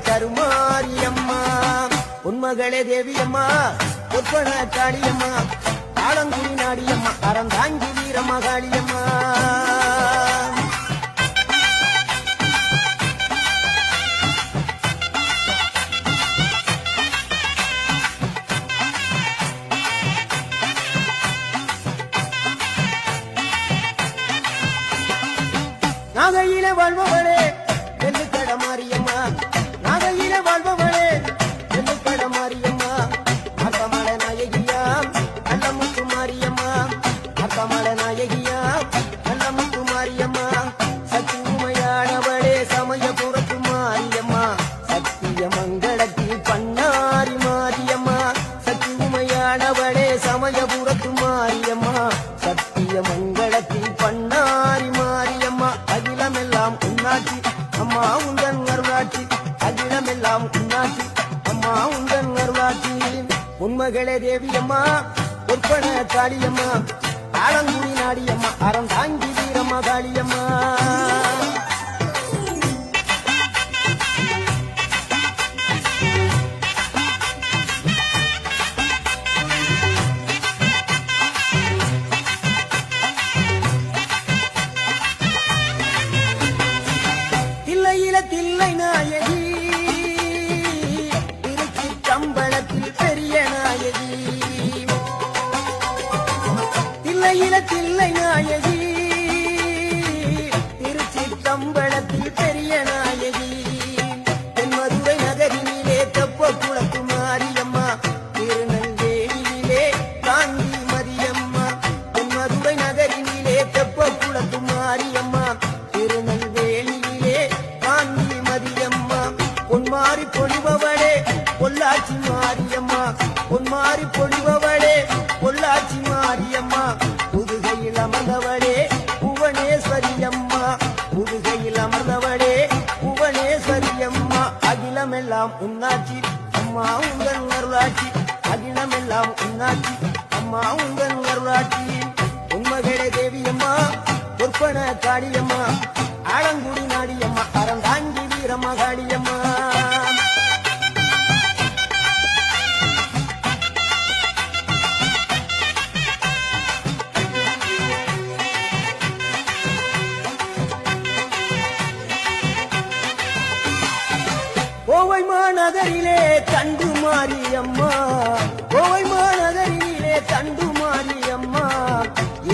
அமர்ந்தவளே கருமாரியம்மா உன்மகளே தேவியம்மா ஒப்பன காளியம்மா ஆலங்குடி நாடியம்மா அறந்தாங்கி வீரம்மா காளியம்மா நாகையில வாழ்பவளே வெள்ளுக்கட மாரியம்மா நாகையில வாழ்பவளே. வெள்ளுக்கட மாரியம்மா அக்கமல நாயகியா. அல்லமுத்து மாரியம்மா அக்கமல நாயகியா. அல்லமுத்து மாரியம்மா சக்தி உமையானவளே சமயபுரத்து மாரியம்மா. சத்திய மங்களத்தில் பண்ணாரி மாரியம்மா. சக்தி உமையானவளே சமயபுரத்து மாரியம்மா. சத்திய மங்களத்தில் பண்ணாரி மாரியம்மா. அகிலமெல்லாம் உன்னாட்சி அம்மா உந்தன் உண்மகளே தேவியம்மா ஒற்பன காளியம்மா ஆலங்குடி நாடியம்மா அறம் தாங்கி வீரம்மா காளியம்மா. தில்லையில தில்லை நாயகி. தில்லையில தில்லை நாயகி. திருச்சி தம்பளத்தில் பெரிய நாயகி. என் மதுரை நகரினிலே தப்ப குளத்து மாரியம்மா திருநெல்வேலியிலே காந்தி மரியம்மா என் மதுரை நகரினிலே தப்ப குளத்து மாரியம்மா அகிலமெல்லாம் உன்னாச்சி. அம்மா உங்கள் அருளாட்சி அகிலமெல்லாம் உன்னாச்சி. அம்மா உங்கள் அருளாட்சி உண்மகளே தேவியம்மா பொற்பன காடியம்மா ஆலங்குடி நாடியம்மா அறந்தாங்கி வீரம்மா காடி மாநகரிலே தண்டு மாரியம்மா. கோவை மாநகரிலே தண்டு மாரியம்மா.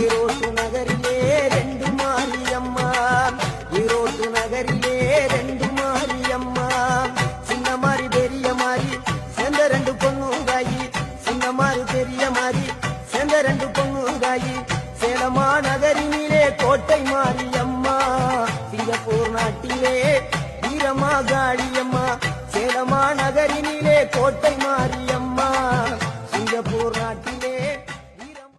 ஈரோட்டு நகரிலே ரெண்டு மாரியம்மா. ஈரோட்டு நகரிலே ரெண்டு மாரியம்மா. சின்ன மாதிரி பெரிய மாறி சேர்ந்த ரெண்டு பொண்ணுங்காயி சின்ன மாதிரி பெரிய மாறி சேர்ந்த ரெண்டு பொண்ணுங்காயி சேலமா நகரினிலே கோட்டை மாரியம்மா. சிங்கப்பூர் நாட்டிலே வீரமா காளியம்மா சேலமா நகரினிலே கோட்டை மாரியம்மா